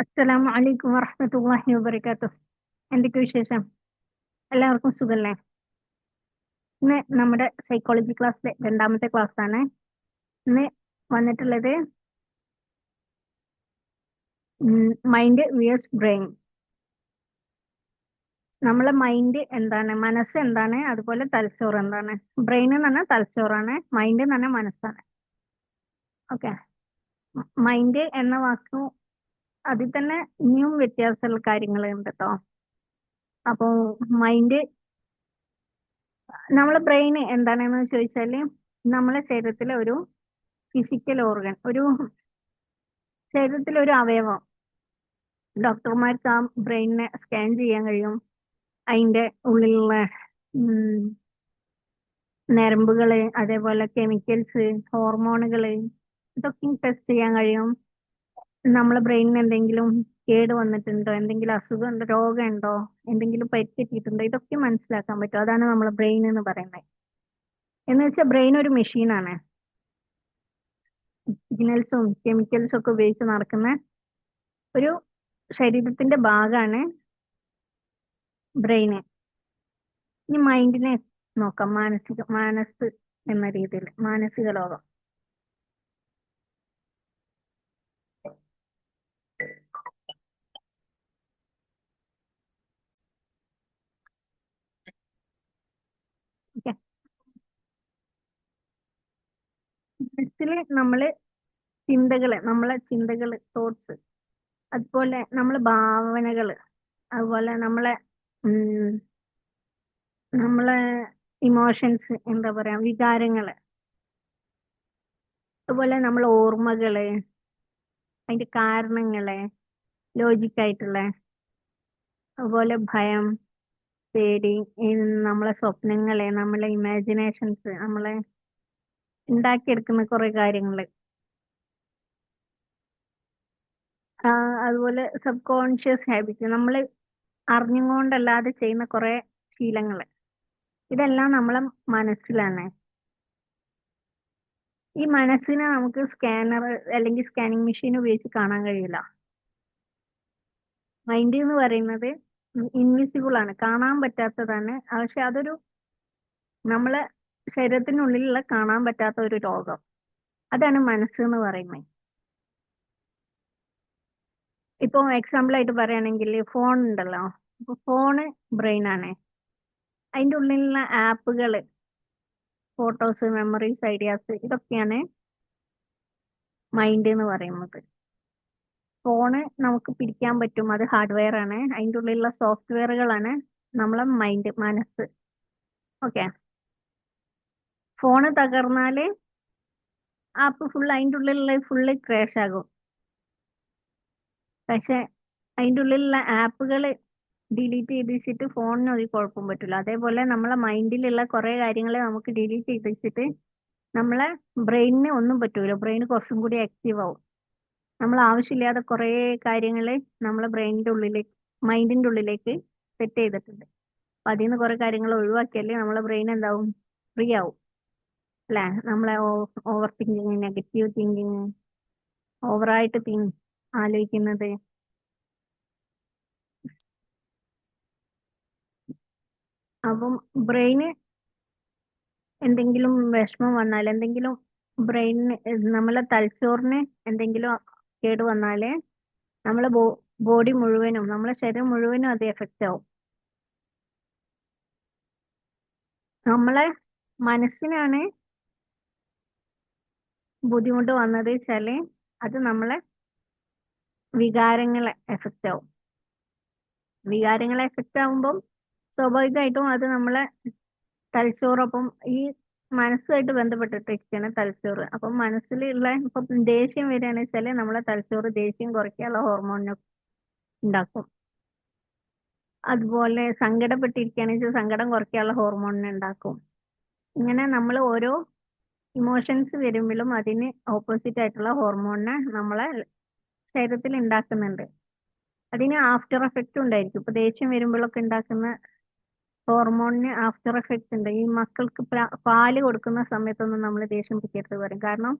അസ്സലാമു അലൈക്കും വറഹ്മത്തുള്ളാഹി വബറകാതുഹു. എന്തൊക്കെ വിശേഷം? എല്ലാവർക്കും സുഖല്ലേ? ഇന്ന് നമ്മുടെ സൈക്കോളജി ക്ലാസ്സിലെ രണ്ടാമത്തെ ക്ലാസ് ആണ്. ഇന്ന് വന്നിട്ടുള്ളത് മൈൻഡ് വിയേഴ്സ് ബ്രെയിൻ നമ്മളെ മൈൻഡ് എന്താണ് മനസ്സ് എന്താണ് അതുപോലെ തലച്ചോറ് എന്താണ്. ബ്രെയിൻ എന്ന് പറഞ്ഞാൽ തലച്ചോറാണ് മൈൻഡ് എന്ന് പറഞ്ഞാൽ മനസ്സാണ്. ഓക്കെ മൈൻഡ് എന്ന വാക്കും അതിൽ തന്നെ ഇനിയും വ്യത്യാസമുള്ള കാര്യങ്ങൾ ഉണ്ട് കേട്ടോ അപ്പോ മൈൻഡ് നമ്മളെ ബ്രെയിൻ എന്താണെന്ന് ചോദിച്ചാൽ നമ്മളെ ശരീരത്തിലെ ഒരു ഫിസിക്കൽ ഓർഗൻ ഒരു ശരീരത്തിലെ ഒരു അവയവം. ഡോക്ടർമാർക്ക് ആ ബ്രെയിനിനെ സ്കാൻ ചെയ്യാൻ കഴിയും. അതിന്റെ ഉള്ളിലുള്ള നരമ്പുകൾ അതേപോലെ കെമിക്കൽസ് ഹോർമോണുകൾ ഇതൊക്കെ ടെസ്റ്റ് ചെയ്യാൻ കഴിയും. നമ്മളെ ബ്രെയിനിന് എന്തെങ്കിലും കേട് വന്നിട്ടുണ്ടോ? എന്തെങ്കിലും അസുഖം ഉണ്ടോ? രോഗം ഉണ്ടോ എന്തെങ്കിലും പരിക്കെത്തിയിട്ടുണ്ടോ ഇതൊക്കെ മനസ്സിലാക്കാൻ പറ്റും. അതാണ് നമ്മളെ ബ്രെയിൻ എന്ന് പറയുന്നത്. എന്ന് വെച്ചാൽ ബ്രെയിൻ ഒരു മെഷീനാണ് സിഗ്നൽസും കെമിക്കൽസും ഒക്കെ ഉപയോഗിച്ച് നടക്കുന്ന ഒരു ശരീരത്തിന്റെ ഭാഗമാണ് ബ്രെയിന്. ഇനി മൈൻഡിനെ നോക്കാം. മാനസിക മാനസ് എന്ന രീതിയിൽ. മാനസിക ലോകം. മനസ്സിൽ നമ്മൾ ചിന്തകൾ നമ്മളെ ചിന്തകൾ തോട്ട്സ് അതുപോലെ നമ്മളെ ഭാവനകൾ അതുപോലെ നമ്മളെ നമ്മളെ ഇമോഷൻസ് എന്താ പറയാ വികാരങ്ങൾ അതുപോലെ നമ്മളെ ഓർമ്മകൾ അതിന്റെ കാരണങ്ങൾ ലോജിക്കായിട്ടുള്ള അതുപോലെ ഭയം പേടി നമ്മളെ സ്വപ്നങ്ങളെ നമ്മളെ ഇമാജിനേഷൻസ് നമ്മളെ ഉണ്ടാക്കിയെടുക്കുന്ന കുറെ കാര്യങ്ങൾ. അതുപോലെ സബ് കോൺഷ്യസ് ഹാബിറ്റ്. നമ്മൾ അറിഞ്ഞുകൊണ്ടല്ലാതെ ചെയ്യുന്ന കുറെ ശീലങ്ങൾ ഇതെല്ലാം നമ്മളെ മനസ്സിലാണ് ഈ മനസ്സിനെ നമുക്ക് സ്കാനർ അല്ലെങ്കിൽ സ്കാനിങ് മെഷീൻ ഉപയോഗിച്ച് കാണാൻ കഴിയില്ല. മൈൻഡ് എന്ന് പറയുന്നത് ഇൻവിസിബിൾ ആണ് കാണാൻ പറ്റാത്തതാണ്. പക്ഷെ അതൊരു നമ്മളെ ശരീരത്തിനുള്ളിലുള്ള കാണാൻ പറ്റാത്ത ഒരു രോഗം. അതാണ് മനസ്സ് എന്ന് പറയുന്നത്. ഇപ്പൊ എക്സാമ്പിൾ ആയിട്ട് പറയുകയാണെങ്കിൽ ഫോൺ ഉണ്ടല്ലോ. ഫോണ് ബ്രെയിൻ ആണ്. അതിന്റെ ഉള്ളിലുള്ള ആപ്പുകൾ ഫോട്ടോസ് മെമ്മറീസ് ഐഡിയാസ് ഇതൊക്കെയാണ് മൈൻഡ് എന്ന് പറയുന്നത്. ഫോണ് നമുക്ക് പിടിക്കാൻ പറ്റും. അത് ഹാർഡ്വെയർ ആണ്. അതിന്റെ ഉള്ളിലുള്ള സോഫ്റ്റ്വെയറുകളാണ് നമ്മളെ മൈൻഡ് മനസ്സ്. ഓക്കെ ഫോണ് തകർന്നാൽ ആപ്പ് ഫുൾ അതിന്റെ ഉള്ളിലുള്ള ഫുള്ള് ക്രാഷ് ആകും. പക്ഷെ അതിന്റെ ഉള്ളിലുള്ള ആപ്പുകൾ ഡിലീറ്റ് ചെയ്ത് വെച്ചിട്ട് ഫോണിന് ഒരു കുഴപ്പം പറ്റില്ല അതേപോലെ നമ്മളെ മൈൻഡിലുള്ള കുറെ കാര്യങ്ങൾ നമുക്ക് ഡിലീറ്റ് ചെയ്ത് വെച്ചിട്ട് നമ്മളെ ബ്രെയിനിന് ഒന്നും പറ്റൂല. ബ്രെയിൻ കുറച്ചും കൂടി ആക്റ്റീവ് ആവും. നമ്മൾ ആവശ്യമില്ലാതെ കുറെ കാര്യങ്ങൾ നമ്മളെ ബ്രെയിനിന്റെ ഉള്ളിലേക്ക് മൈൻഡിന്റെ ഉള്ളിലേക്ക് സെറ്റ് ചെയ്തിട്ടുണ്ട്. അപ്പൊ അതിൽ നിന്ന് കുറെ കാര്യങ്ങൾ ഒഴിവാക്കിയാലേ നമ്മളെ ബ്രെയിൻ എന്താവും? ഫ്രീ ആവും. അല്ലേ നമ്മളെ ഓവർ തിങ്കിങ് നെഗറ്റീവ് തിങ്കിങ് ഓവറായിട്ട് തിങ്ക് ആലോചിക്കുന്നത്. അപ്പം ബ്രെയിന് എന്തെങ്കിലും വിഷമം വന്നാൽ എന്തെങ്കിലും ബ്രെയിനിന് നമ്മളെ തലച്ചോറിന് എന്തെങ്കിലും കേട് വന്നാൽ നമ്മളെ ബോഡി മുഴുവനും നമ്മളെ ശരീരം മുഴുവനും അത് എഫക്റ്റ് ആവും. നമ്മളെ മനസ്സിനാണ് ബുദ്ധിമുട്ട് വന്നത് വെച്ചാൽ അത് നമ്മളെ വികാരങ്ങളെ എഫക്റ്റ് ആവും. വികാരങ്ങളെ എഫക്റ്റ് ആവുമ്പം സ്വാഭാവികമായിട്ടും അത് നമ്മളെ തലച്ചോറൊപ്പം ഈ മനസ്സുമായിട്ട് ബന്ധപ്പെട്ടിട്ടിരിക്കുകയാണ് തലച്ചോറ്. അപ്പം മനസ്സിലുള്ള ഇപ്പൊ ദേഷ്യം വരികയാണെന്ന് വെച്ചാൽ നമ്മളെ തലച്ചോറ് ദേഷ്യം കുറയ്ക്കാനുള്ള ഹോർമോണിനെ ഉണ്ടാക്കും. അതുപോലെ സങ്കടപ്പെട്ടിരിക്കുകയാണെന്ന് വെച്ചാൽ സങ്കടം കുറയ്ക്കാനുള്ള ഹോർമോണിനെ ഉണ്ടാക്കും. ഇങ്ങനെ നമ്മൾ ഓരോ ഇമോഷൻസ് വരുമ്പോഴും അതിന് ഓപ്പോസിറ്റ് ആയിട്ടുള്ള ഹോർമോണിനെ നമ്മളെ ശരീരത്തിൽ ഉണ്ടാക്കുന്നുണ്ട് അതിന് ആഫ്റ്റർ എഫക്റ്റ് ഉണ്ടായിരിക്കും. ഇപ്പൊ ദേഷ്യം വരുമ്പോഴൊക്കെ ഉണ്ടാക്കുന്ന ഹോർമോണിന് ആഫ്റ്റർ എഫക്റ്റ് ഉണ്ട്. ഈ മക്കൾക്ക് പാൽ കൊടുക്കുന്ന സമയത്തൊന്നും നമ്മൾ ദേഷ്യം പിടിക്കരുത് പറയും. കാരണം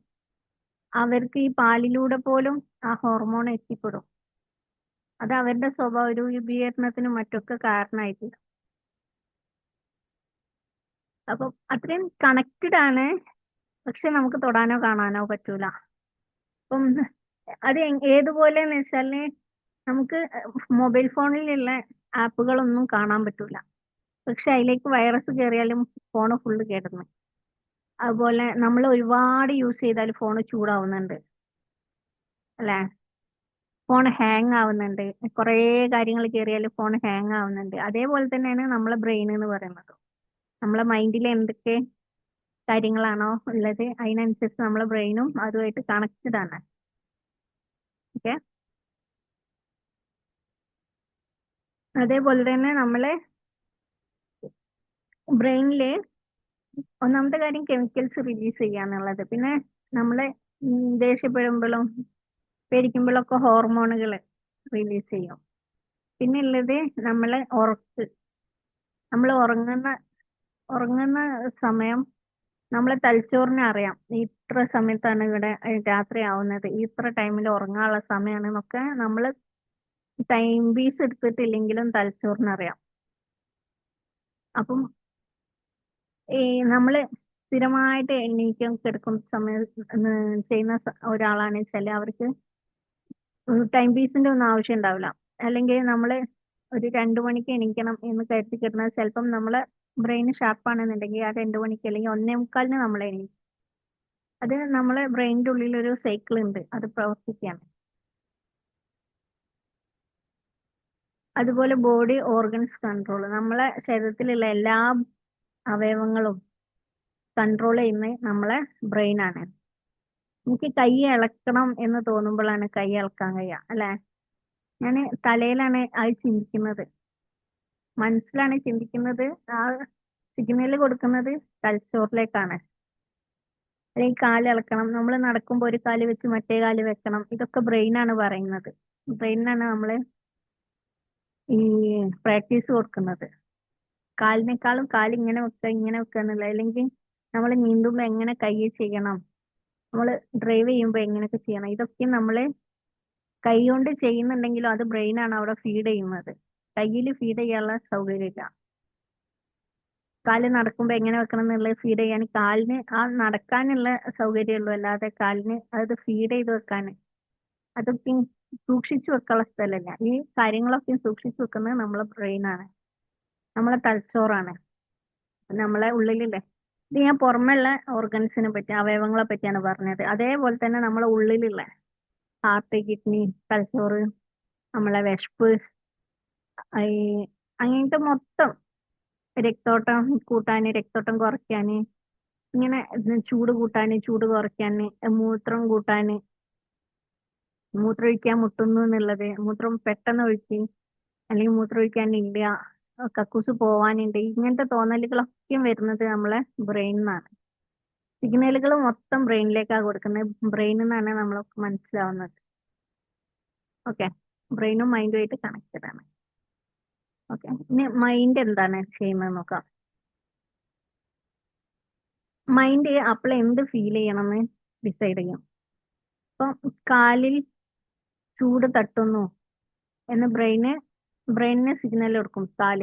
അവർക്ക് ഈ പാലിലൂടെ പോലും ആ ഹോർമോൺ എത്തിപ്പെടും. അത് അവരുടെ സ്വഭാവ രൂപീകരണത്തിനും മറ്റൊക്കെ കാരണമായിട്ടില്ല അപ്പം അത്രയും കണക്റ്റഡ് ആണ് പക്ഷെ നമുക്ക് തൊടാനോ കാണാനോ പറ്റൂല. അപ്പം അത് ഏതുപോലെ എന്ന് വെച്ചാൽ നമുക്ക് മൊബൈൽ ഫോണിലുള്ള ആപ്പുകളൊന്നും കാണാൻ പറ്റൂല. പക്ഷെ അതിലേക്ക് വൈറസ് കയറിയാലും ഫോണ് ഫുള്ള് കേടുന്നു. അതുപോലെ നമ്മൾ ഒരുപാട് യൂസ് ചെയ്താൽ ഫോൺ ചൂടാവുന്നുണ്ട്. അല്ലേ? ഫോൺ ഹാങ് ആവുന്നുണ്ട്. കുറേ കാര്യങ്ങൾ കയറിയാൽ ഫോൺ ഹാങ് ആവുന്നുണ്ട്. അതേപോലെ തന്നെയാണ് നമ്മളെ ബ്രെയിൻ എന്ന് പറയുന്നത്. നമ്മളെ മൈൻഡിൽ എന്തൊക്കെ കാര്യങ്ങളാണോ ഉള്ളത്? അതിനനുസരിച്ച് നമ്മളെ ബ്രെയിനും അതുമായിട്ട് കണക്റ്റഡ് ആണ് ഓക്കെ അതേപോലെ തന്നെ നമ്മളെ ബ്രെയിനിൽ ഒന്നാമത്തെ കാര്യം കെമിക്കൽസ് റിലീസ് ചെയ്യാന്നുള്ളത് പിന്നെ നമ്മളെ ദേഷ്യപ്പെടുമ്പോഴും പേടിക്കുമ്പോഴും ഒക്കെ ഹോർമോണുകൾ റിലീസ് ചെയ്യും. പിന്നെ ഉള്ളത് നമ്മളെ ഉറക്ക്. നമ്മൾ ഉറങ്ങുന്ന ഉറങ്ങുന്ന സമയം നമ്മളെ തലച്ചോറിനെ അറിയാം. ഇത്ര സമയത്താണ് ഇവിടെ രാത്രി ആവുന്നത് ഇത്ര ടൈമിൽ ഉറങ്ങാനുള്ള സമയമാണ് എന്നൊക്കെ നമ്മൾ ടൈം പീസ് എടുത്തിട്ടില്ലെങ്കിലും തലച്ചോറിനറിയാം അപ്പം ഈ നമ്മൾ സ്ഥിരമായിട്ട് എണ്ണീക്കം കിടക്കുന്ന സമയം ചെയ്യുന്ന ഒരാളാണ് വെച്ചാൽ അവർക്ക് ടൈം പീസിന്റെ ഒന്നും ആവശ്യം ഉണ്ടാവില്ല. അല്ലെങ്കിൽ നമ്മൾ ഒരു രണ്ടു മണിക്ക് എണീക്കണം എന്ന് കരുതി കിടന്നാൽ ചിലപ്പം നമ്മളെ ബ്രെയിൻ ഷാർപ്പാണെന്നുണ്ടെങ്കിൽ ആ രണ്ടു മണിക്ക് അല്ലെങ്കിൽ ഒന്നേ മുക്കാലിന് നമ്മൾ എണീക്കും അത് നമ്മളെ ബ്രെയിനിന്റെ ഉള്ളിൽ ഒരു സൈക്കിൾ ഉണ്ട്. അത് പ്രവർത്തിക്കുകയാണ് അതുപോലെ ബോഡി ഓർഗൻസ് കൺട്രോൾ നമ്മളെ ശരീരത്തിലുള്ള എല്ലാ അവയവങ്ങളും കൺട്രോൾ ചെയ്യുന്ന നമ്മളെ ബ്രെയിൻ ആണ്. എനിക്ക് കൈ ഇളക്കണം എന്ന് തോന്നുമ്പോഴാണ് കൈ ഇളക്കാൻ കഴിയുക അല്ലേ? ഞാൻ തലയിലാണ് അത് ചിന്തിക്കുന്നത്. മനസ്സിലാണ് ചിന്തിക്കുന്നത്. ആ സിഗ്നൽ കൊടുക്കുന്നത് തലച്ചോറിലേക്കാണ്. അല്ലെങ്കിൽ കാൽ ഇളക്കണം. നമ്മൾ നടക്കുമ്പോൾ ഒരു കാൽ വെച്ച് മറ്റേ കാൽ വെക്കണം. ഇതൊക്കെ ബ്രെയിനാണ് പറയുന്നത്. ബ്രെയിനാണ് നമ്മൾ ഈ പ്രാക്ടീസ് കൊടുക്കുന്നത്. കാലിനേക്കാളും കാൽ ഇങ്ങനെ വെക്കുക ഇങ്ങനെ വെക്കുക എന്നുള്ള അല്ലെങ്കിൽ നമ്മൾ നീന്തുമ്പോൾ എങ്ങനെ കൈ ചെയ്യണം? നമ്മൾ ഡ്രൈവ് ചെയ്യുമ്പോൾ എങ്ങനെയൊക്കെ ചെയ്യണം? ഇതൊക്കെ നമ്മൾ കൈ കൊണ്ട് ചെയ്യുന്നുണ്ടെങ്കിലും അത് ബ്രെയിനാണ് അവിടെ ഫീഡ് ചെയ്യുന്നത്. കയ്യിൽ ഫീഡ് ചെയ്യാനുള്ള സൗകര്യമില്ല കാൽ നടക്കുമ്പോൾ എങ്ങനെ വെക്കണം എന്നുള്ളത് ഫീഡ് ചെയ്യാൻ കാലിന് ആ നടക്കാനുള്ള സൗകര്യമുള്ളൂ അല്ലാതെ കാലിന് അത് ഫീഡ് ചെയ്ത് വെക്കാൻ അതൊക്കെ സൂക്ഷിച്ചു വെക്കാനുള്ള സ്ഥലമല്ല. ഈ കാര്യങ്ങളൊക്കെ സൂക്ഷിച്ചു വെക്കുന്നത് നമ്മളെ ബ്രെയിനാണ് നമ്മളെ തലച്ചോറാണ്. നമ്മളെ ഉള്ളിലില്ലേ? ഇത് ഞാൻ പുറമെയുള്ള ഓർഗൻസിനെ പറ്റി അവയവങ്ങളെ പറ്റിയാണ് പറഞ്ഞത്. അതേപോലെ തന്നെ നമ്മളെ ഉള്ളിലുള്ള ഹാർട്ട് കിഡ്നി തലച്ചോറ് നമ്മളെ വിശപ്പ് അങ്ങനത്തെ മൊത്തം രക്തോട്ടം കൂട്ടാന് രക്തോട്ടം കുറയ്ക്കാന് ഇങ്ങനെ ചൂട് കൂട്ടാന് ചൂട് കുറയ്ക്കാന് മൂത്രം കൂട്ടാന് മൂത്രമൊഴിക്കാൻ മുട്ടുന്നു എന്നുള്ളത് മൂത്രം പെട്ടെന്ന് ഒഴിച്ച് അല്ലെങ്കിൽ മൂത്രം ഒഴിക്കാൻ ഇല്ല കക്കൂസ് പോവാനുണ്ട് ഇങ്ങനത്തെ തോന്നലുകളൊക്കെ വരുന്നത് നമ്മളെ ബ്രെയിനിൽ നിന്നാണ് സിഗ്നലുകൾ മൊത്തം ബ്രെയിനിലേക്കാണ് കൊടുക്കുന്നത് ബ്രെയിനിൽ നിന്നാണ് നമ്മളൊക്കെ മനസ്സിലാവുന്നത്. ഓക്കെ ബ്രെയിനും മൈൻഡുമായിട്ട് കണക്റ്റഡ് ആണ്. ഓക്കെ. മൈൻഡ് എന്താണ് ചെയ്യുന്നത് നോക്കാം. മൈൻഡ് അപ്പോൾ എന്ത് ഫീൽ ചെയ്യണമെന്ന് ഡിസൈഡ് ചെയ്യും. ഇപ്പം കാലിൽ ചൂട് തട്ടുന്നു എന്ന് ബ്രെയിന് ബ്രെയിനിന് സിഗ്നൽ കൊടുക്കും കാൽ.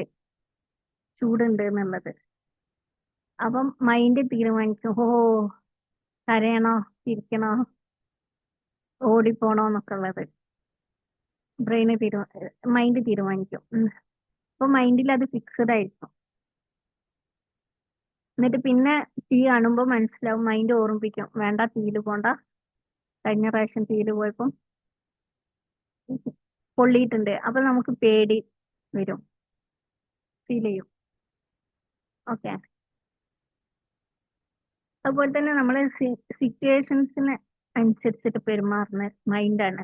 ചൂടുണ്ട് എന്നുള്ളത്. അപ്പം മൈൻഡ് തീരുമാനിക്കും. ഓ കരയണോ ചിരിക്കണോ ഓടിപ്പോണോ എന്നൊക്കെ ഉള്ളത്. ബ്രെയിന് തീരുമാ മൈൻഡ് തീരുമാനിക്കും. അപ്പൊ മൈൻഡിൽ അത് ഫിക്സഡ് ആയിരിക്കും. എന്നിട്ട് പിന്നെ തീ കാണുമ്പോൾ മനസ്സിലാവും മൈൻഡ് ഓർമ്മിപ്പിക്കും. വേണ്ട തീയിൽ പോണ്ട. കഴിഞ്ഞ പ്രാവശ്യം തീയിൽ പോയപ്പം പൊള്ളിയിട്ടുണ്ട്. അപ്പൊ നമുക്ക് പേടി വരും. ഫീൽ ചെയ്യും. ഓക്കെ അതുപോലെ തന്നെ നമ്മൾ സിറ്റുവേഷൻസിന് അനുസരിച്ചിട്ട് പെരുമാറുന്ന മൈൻഡാണ്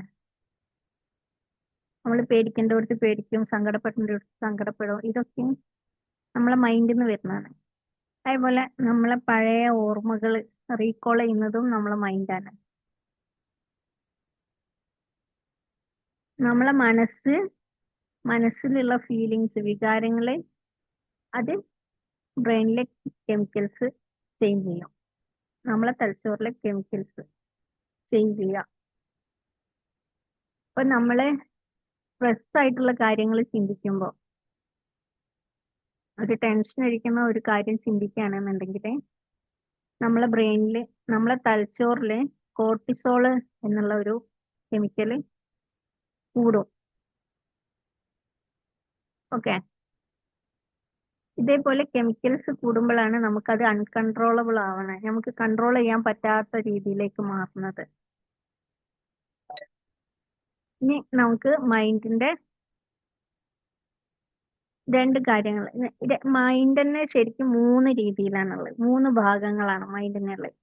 നമ്മൾ പേടിക്കേണ്ടടുത്ത് പേടിക്കും സങ്കടപ്പെടേണ്ടടുത്ത് സങ്കടപ്പെടും. ഇതൊക്കെ നമ്മളെ മൈൻഡിൽ നിന്ന് വരുന്നതാണ്. അതേപോലെ നമ്മളെ പഴയ ഓർമ്മകൾ റീകോൾ ചെയ്യുന്നതും നമ്മളെ മൈൻഡാണ് നമ്മളെ മനസ്സ് മനസ്സിലുള്ള ഫീലിങ്സ് വികാരങ്ങൾ അത് ബ്രെയിനിലെ കെമിക്കൽസ് ചേഞ്ച് ചെയ്യും. നമ്മളെ തലച്ചോറിലെ കെമിക്കൽസ് ചേഞ്ച് ചെയ്യുക അപ്പൊ നമ്മൾ സ്ട്രെസ് ആയിട്ടുള്ള കാര്യങ്ങൾ ചിന്തിക്കുമ്പോൾ ഒരു ടെൻഷൻ അടിക്കുന്ന ഒരു കാര്യം ചിന്തിക്കുകയാണെന്നുണ്ടെങ്കിൽ നമ്മളെ ബ്രെയിനിൽ നമ്മളെ തലച്ചോറിൽ കോർട്ടിസോൾ എന്നുള്ള ഒരു കെമിക്കൽ കൂടും. ഓക്കെ ഇതേപോലെ കെമിക്കൽസ് കൂടുമ്പോഴാണ് നമുക്കത് അൺകൺട്രോളബിൾ ആവണേ നമുക്ക് കൺട്രോൾ ചെയ്യാൻ പറ്റാത്ത രീതിയിലേക്ക് മാറുന്നത്. ഇനി നമുക്ക് മൈൻഡിന്റെ രണ്ട് കാര്യങ്ങൾ. മൈൻഡ് തന്നെ ശരിക്കും മൂന്ന് രീതിയിലാണുള്ളത്. മൂന്ന് ഭാഗങ്ങളാണ് മൈൻഡിനെ ഉള്ളത്.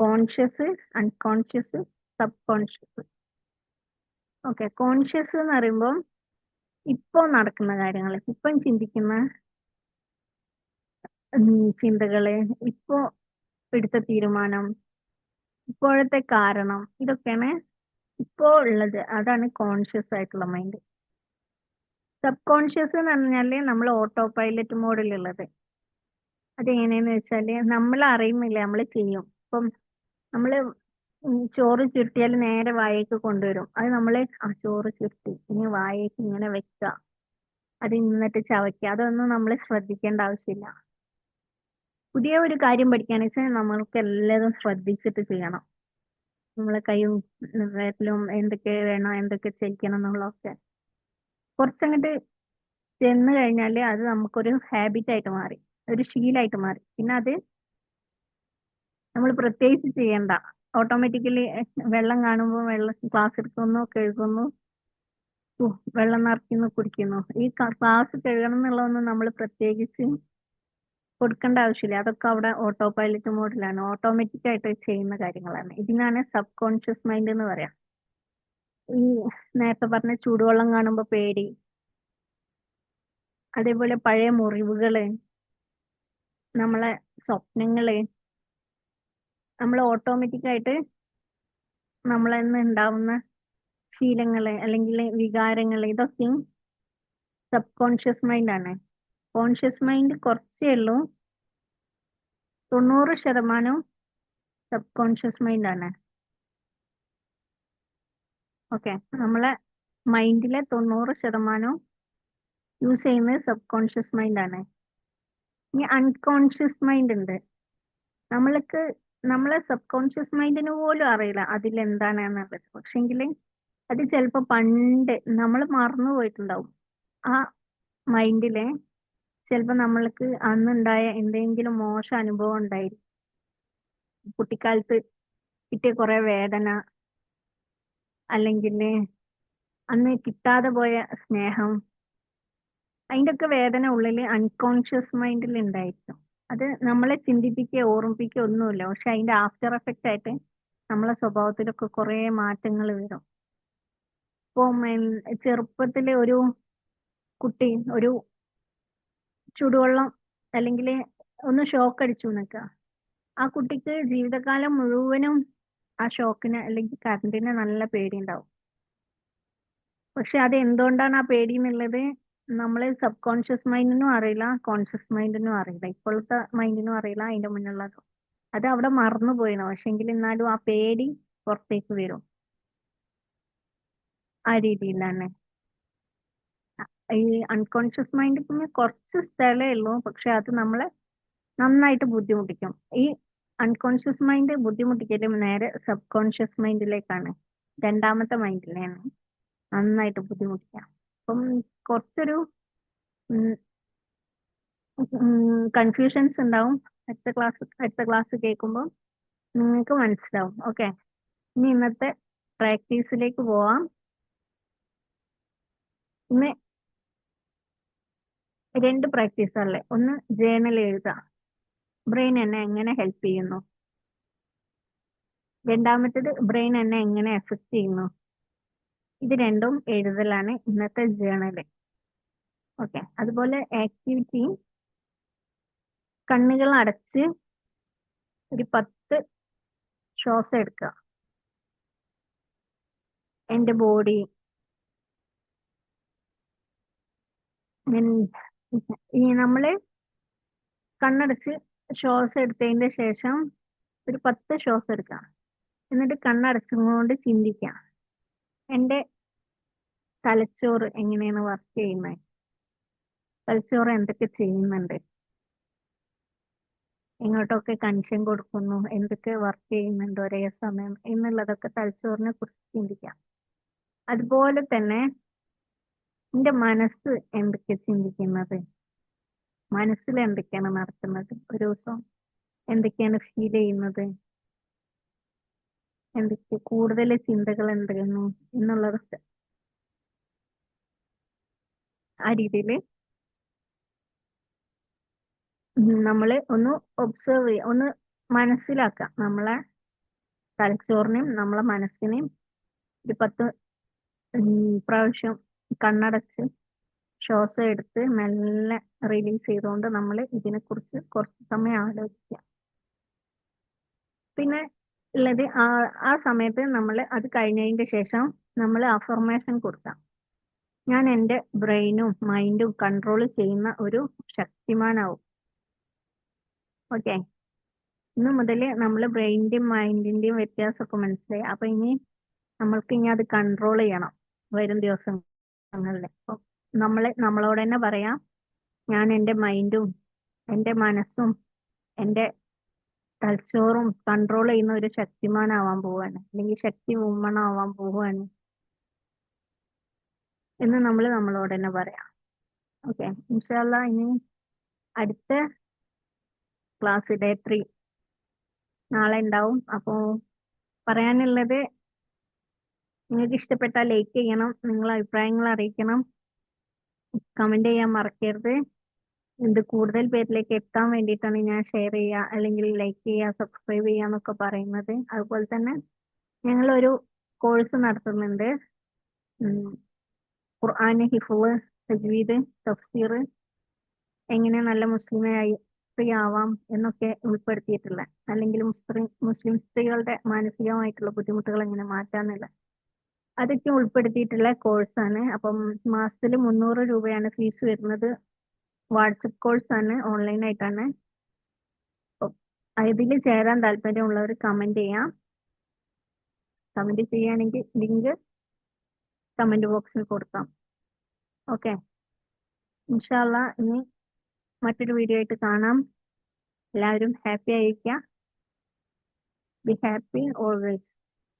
Conscious unconscious subconscious okay conscious എന്ന് പറയുമ്പോൾ ഇപ്പോൾ നടക്കുന്ന കാര്യങ്ങൾ ഇപ്പം ചിന്തിക്കുന്ന ചിന്തകൾ ഇപ്പോ എടുത്ത തീരുമാനം ഇപ്പോഴത്തെ കാരണം ഇതൊക്കെയാണ് ഇപ്പോ ഉള്ളത് അതാണ് കോൺഷ്യസ് ആയിട്ടുള്ള മൈൻഡ് സബ് കോൺഷ്യസ് എന്ന് പറഞ്ഞാൽ നമ്മൾ ഓട്ടോ പൈലറ്റ് മോഡിലുള്ളത് അതെങ്ങനെയാന്ന് വെച്ചാൽ നമ്മൾ അറിയുന്നില്ല നമ്മൾ ചെയ്യും. ഇപ്പം നമ്മൾ ചോറ് ചുരുട്ടിയാൽ നേരെ വായേക്ക് കൊണ്ടുവരും. അത് നമ്മൾ ആ ചോറ് ചുരുട്ടി ഇനി വായേക്ക് ഇങ്ങനെ വെക്കുക അത് എന്നിട്ട് ചവയ്ക്കുക അതൊന്നും നമ്മൾ ശ്രദ്ധിക്കേണ്ട ആവശ്യമില്ല. പുതിയ ഒരു കാര്യം പഠിക്കാന്ന് വെച്ചാൽ നമ്മൾക്ക് എല്ലാതും ശ്രദ്ധിച്ചിട്ട് ചെയ്യണം. നമ്മളെ കൈയും വിരലും എന്തൊക്കെ വേണം എന്തൊക്കെ ചെയ്യിക്കണം എന്നുള്ളതൊക്കെ കുറച്ചങ്ങോട്ട് ചെന്ന് കഴിഞ്ഞാൽ അത് നമുക്കൊരു ഹാബിറ്റ് ആയിട്ട് മാറി ഒരു ശീലമായിട്ട് മാറി. പിന്നെ അത് നമ്മൾ പ്രത്യേകിച്ച് ചെയ്യണ്ട. ഓട്ടോമാറ്റിക്കലി വെള്ളം കാണുമ്പോൾ വെള്ളം ക്ലാസ് എടുക്കുന്നു കഴുകുന്നു വെള്ളം നിറയ്ക്കുന്നു കുടിക്കുന്നു. ഈ ക്ലാസ് കഴുകണം എന്നുള്ളതൊന്നും നമ്മൾ പ്രത്യേകിച്ച് കൊടുക്കേണ്ട ആവശ്യമില്ല. അതൊക്കെ അവിടെ ഓട്ടോ പൈലറ്റ് മോഡിലാണ് ഓട്ടോമാറ്റിക് ആയിട്ട് ചെയ്യുന്ന കാര്യങ്ങളാണ്. ഇതിനാണ് സബ് കോൺഷ്യസ് മൈൻഡ് എന്ന് പറയാം. ഈ നേരത്തെ പറഞ്ഞ ചൂടുവെള്ളം കാണുമ്പോൾ പേടി. അതേപോലെ പഴയ മുറിവുകൾ. നമ്മളെ സ്വപ്നങ്ങൾ. നമ്മൾ ഓട്ടോമാറ്റിക് ആയിട്ട് നമ്മളെ ഉണ്ടാവുന്ന ശീലങ്ങൾ അല്ലെങ്കിൽ വികാരങ്ങൾ ഇതൊക്കെയും സബ് കോൺഷ്യസ് മൈൻഡ് ആണ്. കോൺഷ്യസ് മൈൻഡ് കുറച്ചേ ഉള്ളൂ. തൊണ്ണൂറ് ശതമാനം സബ് കോൺഷ്യസ് മൈൻഡ് ആണ്. ഓക്കെ നമ്മളെ മൈൻഡിലെ തൊണ്ണൂറ് ശതമാനവും യൂസ് ചെയ്യുന്നത് സബ് കോൺഷ്യസ് മൈൻഡ് ആണ്. ഇനി അൺകോൺഷ്യസ് മൈൻഡ് ഉണ്ട്. നമ്മൾക്ക് നമ്മളെ സബ് കോൺഷ്യസ് മൈൻഡിന് പോലും അറിയില്ല അതിൽ എന്താണ് എന്നുള്ളത്. പക്ഷെങ്കിൽ അത് ചിലപ്പോൾ പണ്ട് നമ്മൾ മറന്നു പോയിട്ടുണ്ടാവും. ആ മൈൻഡിലെ ചിലപ്പോൾ നമ്മൾക്ക് അന്നുണ്ടായ എന്തെങ്കിലും മോശം അനുഭവം ഉണ്ടായിരിക്കും കുട്ടിക്കാലത്ത് കിട്ടിയ കുറെ വേദന അല്ലെങ്കിൽ അന്ന് കിട്ടാതെ പോയ സ്നേഹം അതിന്റെ ഒക്കെ വേദന ഉള്ളിൽ അൺകോൺഷ്യസ് മൈൻഡിൽ ഉണ്ടായിരിക്കും അത് നമ്മളെ ചിന്തിപ്പിക്കുക ഓർമ്മിപ്പിക്കുക ഒന്നുമില്ല. പക്ഷെ അതിന്റെ ആഫ്റ്റർ എഫക്റ്റ് ആയിട്ട് നമ്മളെ സ്വഭാവത്തിലൊക്കെ കുറെ മാറ്റങ്ങൾ വരും. ഇപ്പം ചെറുപ്പത്തിലെ ഒരു കുട്ടി ഒരു ചുടുവെള്ളം അല്ലെങ്കിൽ ഒന്ന് ഷോക്ക് അടിച്ചു നിൽക്കുക ആ കുട്ടിക്ക് ജീവിതകാലം മുഴുവനും ആ ഷോക്കിന് അല്ലെങ്കിൽ കറണ്ടിന് നല്ല പേടി ഉണ്ടാവും. പക്ഷെ അത് എന്തുകൊണ്ടാണ് ആ പേടി എന്നുള്ളത് നമ്മൾ സബ് കോൺഷ്യസ് മൈൻഡിനും അറിയില്ല കോൺഷ്യസ് മൈൻഡിനും അറിയില്ല. ഇപ്പോഴത്തെ മൈൻഡിനും അറിയില്ല അതിന്റെ മുന്നുള്ളത് അത് അവിടെ മറന്നു പോയിണോ പക്ഷെങ്കിൽ എന്നാലും ആ പേടി പുറത്തേക്ക് വരും. ആ രീതിയിലാണ് ഈ അൺകോൺഷ്യസ് മൈൻഡ് പിന്നെ കുറച്ച് സ്ഥലമേ ഉള്ളൂ. പക്ഷെ അത് നമ്മളെ നന്നായിട്ട് ബുദ്ധിമുട്ടിക്കും. ഈ അൺകോൺഷ്യസ് മൈൻഡ് ബുദ്ധിമുട്ടിക്കലും നേരെ സബ് കോൺഷ്യസ് മൈൻഡിലേക്കാണ് രണ്ടാമത്തെ മൈൻഡിലാണ് നന്നായിട്ട് ബുദ്ധിമുട്ടിക്കാം. അപ്പം കുറച്ചൊരു കൺഫ്യൂഷൻസ് ഉണ്ടാവും. അടുത്ത ക്ലാസ് അടുത്ത ക്ലാസ് കേൾക്കുമ്പോൾ നിങ്ങൾക്ക് മനസ്സിലാവും. ഓക്കെ ഇനി ഇന്നത്തെ പ്രാക്ടീസിലേക്ക് പോവാം. ഇന്ന് രണ്ട് പ്രാക്ടീസ് ഒന്ന് ജേണൽ എഴുതാം ബ്രെയിൻ എന്നെ എങ്ങനെ ഹെൽപ്പ് ചെയ്യുന്നു? രണ്ടാമത്തേത് ബ്രെയിൻ എന്നെ എങ്ങനെ എഫക്ട് ചെയ്യുന്നു? ഇത് രണ്ടും എഴുതലാണ് ഇന്നത്തെ ജേണൽ ഓക്കെ അതുപോലെ ആക്ടിവിറ്റി കണ്ണുകൾ അടച്ച് ഒരു പത്ത് ശ്വാസം എടുക്കുക. എന്റെ ബോഡി ഈ നമ്മൾ കണ്ണടച്ച് ശ്വാസം എടുത്തതിന്റെ ശേഷം ഒരു പത്ത് ശ്വാസം എടുക്കാം. എന്നിട്ട് കണ്ണടച്ചുകൊണ്ട് ചിന്തിക്കാം. എന്റെ തലച്ചോറ് എങ്ങനെയാണ് വർക്ക് ചെയ്യുന്നത് തലച്ചോറ് എന്തൊക്കെ ചെയ്യുന്നുണ്ട്? എങ്ങോട്ടൊക്കെ കൺഷൻ കൊടുക്കുന്നു? എന്തൊക്കെ വർക്ക് ചെയ്യുന്നുണ്ട് ഒരേ സമയം? എന്നുള്ളതൊക്കെ തലച്ചോറിനെ കുറിച്ച് ചിന്തിക്കാം. അതുപോലെ തന്നെ എന്റെ മനസ്സ് എന്തൊക്കെ ചിന്തിക്കുന്നത്? മനസ്സിൽ എന്തൊക്കെയാണ് നടക്കുന്നത് ഒരു ദിവസം എന്തൊക്കെയാണ് ഫീൽ ചെയ്യുന്നത്? എന്തൊക്കെ കൂടുതൽ ചിന്തകൾ എന്തെന്നു എന്നുള്ളതൊക്കെ ആ രീതിയിൽ നമ്മൾ ഒന്ന് ഒബ്സർവ് ചെയ്യുക ഒന്ന് മനസ്സിലാക്കാം നമ്മളെ തലച്ചോറിനെയും നമ്മളെ മനസ്സിനെയും ഒരു പത്ത് പ്രാവശ്യം കണ്ണടച്ച് ശ്വാസം എടുത്ത് മെല്ലെ റിലീസ് ചെയ്തുകൊണ്ട് നമ്മൾ ഇതിനെക്കുറിച്ച് കുറച്ച് സമയം ആലോചിക്കുക. പിന്നെ ഉള്ളത് ആ ആ സമയത്ത് നമ്മൾ അത് കഴിഞ്ഞതിന്റെ ശേഷം നമ്മൾ അഫർമേഷൻ കൊടുക്കാം. ഞാൻ എന്റെ ബ്രെയിനും മൈൻഡും കൺട്രോൾ ചെയ്യുന്ന ഒരു ശക്തിമാനാവും. ഓക്കെ ഇന്ന് മുതൽ നമ്മൾ ബ്രെയിനിന്റെയും മൈൻഡിന്റെയും വ്യത്യാസമൊക്കെ മനസ്സിലായി. അപ്പം ഇനി നമ്മൾക്ക് ഇനി അത് കൺട്രോൾ ചെയ്യണം. വരും ദിവസങ്ങളിൽ ഇപ്പം നമ്മൾ നമ്മളോട് തന്നെ പറയാം. ഞാൻ എന്റെ മൈൻഡും എന്റെ മനസ്സും എന്റെ തലച്ചോറും കൺട്രോൾ ചെയ്യുന്ന ഒരു ശക്തിമാനാവാൻ പോവാണ്. അല്ലെങ്കിൽ ശക്തി ആവാൻ പോവാണ്. എന്ന് നമ്മൾ നമ്മളോട് തന്നെ പറയാം. ഓക്കെ ഇൻഷാല്ല ഇനി അടുത്ത ക്ലാസ് ഡേ ത്രീ നാളെ ഉണ്ടാവും. അപ്പോൾ പറയാനുള്ളത് നിങ്ങൾക്ക് ഇഷ്ടപ്പെട്ടാൽ ലൈക്ക് ചെയ്യണം നിങ്ങളെ അഭിപ്രായങ്ങൾ അറിയിക്കണം. കമന്റ് ചെയ്യാൻ മറക്കരുത്. ഇത് കൂടുതൽ പേരിലേക്ക് എത്താൻ വേണ്ടിയിട്ടാണ് ഞാൻ ഷെയർ ചെയ്യുക അല്ലെങ്കിൽ ലൈക്ക് ചെയ്യുക സബ്സ്ക്രൈബ് ചെയ്യുക എന്നൊക്കെ പറയുന്നത്. അതുപോലെ തന്നെ ഞങ്ങളൊരു കോഴ്സ് നടത്തുന്നുണ്ട്. ഖുർആൻ ഹിഫുവ് തജ്വീദ് തഫ്സീർ എങ്ങനെ നല്ല മുസ്ലിമായി സ്ത്രീ ആവാം എന്നൊക്കെ ഉൾപ്പെടുത്തിയിട്ടുള്ള അല്ലെങ്കിൽ മുസ്ലിം മുസ്ലിം സ്ത്രീകളുടെ മാനസികമായിട്ടുള്ള ബുദ്ധിമുട്ടുകൾ എങ്ങനെ മാറ്റാന്നുള്ള അതൊക്കെ ഉൾപ്പെടുത്തിയിട്ടുള്ള കോഴ്സാണ് അപ്പം മാസത്തിൽ മുന്നൂറ് രൂപയാണ് ഫീസ് വരുന്നത്. വാട്സപ്പ് കോഴ്സാണ് ഓൺലൈനായിട്ടാണ് ഇതിൽ ചേരാൻ താല്പര്യമുള്ളവർ കമന്റ് ചെയ്യാം. കമന്റ് ചെയ്യുകയാണെങ്കിൽ ലിങ്ക് കമന്റ് ബോക്സിൽ കൊടുക്കാം. ഓക്കെ ഇൻഷാല്ല ഇനി മറ്റൊരു വീഡിയോ ആയിട്ട് കാണാം. എല്ലാവരും ഹാപ്പി ആയിരിക്കുക. Be happy always